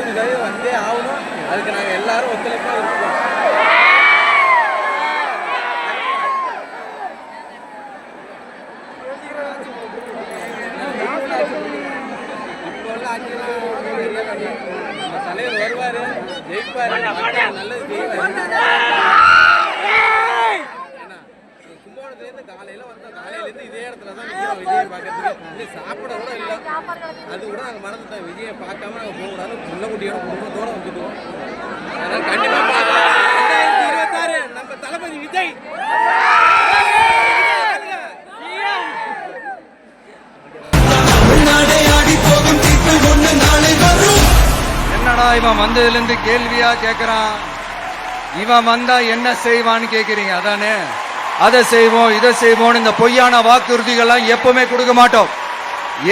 விருதுகள் வந்தே ஆகணும். அதுக்கு நாங்கள் எல்லாரும் ஒத்துழைப்பாக இருக்கோம். இப்போ உள்ள ஆட்சியெல்லாம் தலைவர் வருவார் ஜெயிப்பார். நல்லது ஜெயிப்பார் கும்பகோணத்துலேருந்து காலையில வந்தோம் காலையிலேருந்து இதே இடத்துல தான் நிற்கிறோம் விஜயை பார்க்கறதுக்கு. இன்னும் சாப்பிட கூட இல்லை. அது கூட நாங்கள் மறந்துட்டோம். விஜயை பார்க்காம நாங்கள் போகக்கூடாது புள்ள குட்டியோட குடும்பத்தோட வந்துட்டோம். அதனால கண்டிப்பாக ரெண்டாயிரத்தி இருபத்தாறு நம்ம தளபதி விஜய். என்னடா இவன் வந்ததுல இருந்து கேள்வியா கேக்குறான்? இவன் வந்தா என்ன செய்வான்னு கேக்குறீங்க அதானே? அதை செய்வோம் இதை செய்வோம் இந்த பொய்யான வாக்குறுதிகள்லாம் எப்பவுமே கொடுக்க மாட்டோம்.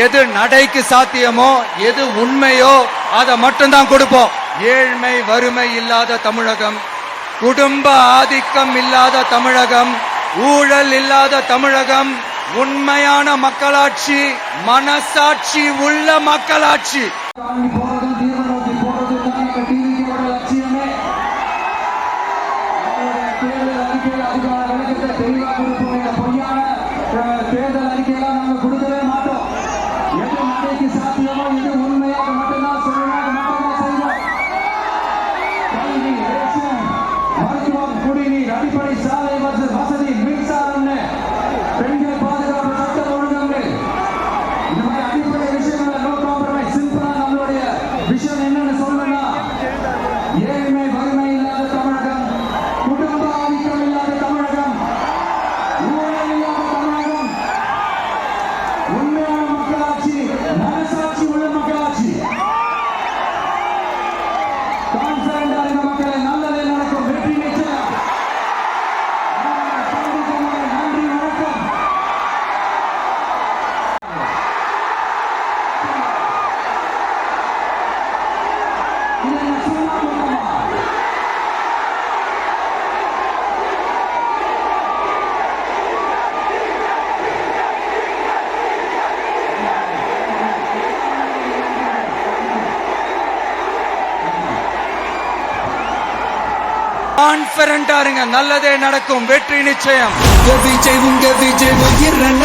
எது நடைக்கு சாத்தியமோ எது உண்மையோ அதை மட்டும்தான் கொடுப்போம். ஏழ்மை வறுமை இல்லாத தமிழகம் குடும்ப ஆதிக்கம் இல்லாத தமிழகம் ஊழல் இல்லாத தமிழகம் உண்மையான மக்களாட்சி மனசாட்சி உள்ள மக்களாட்சி. விளக்கத்தை தெளிவா கொடுப்போம் இந்த பொய்யான தேர்தல் அறிக்கையெல்லாம் நாங்கள் கொடுக்கவே மனசாட்சி உள்ள கான்பிடண்டா இருங்க. நல்லதே நடக்கும். வெற்றி நிச்சயம். உங்க விஜய் உங்க விஜய் உயிரண்ண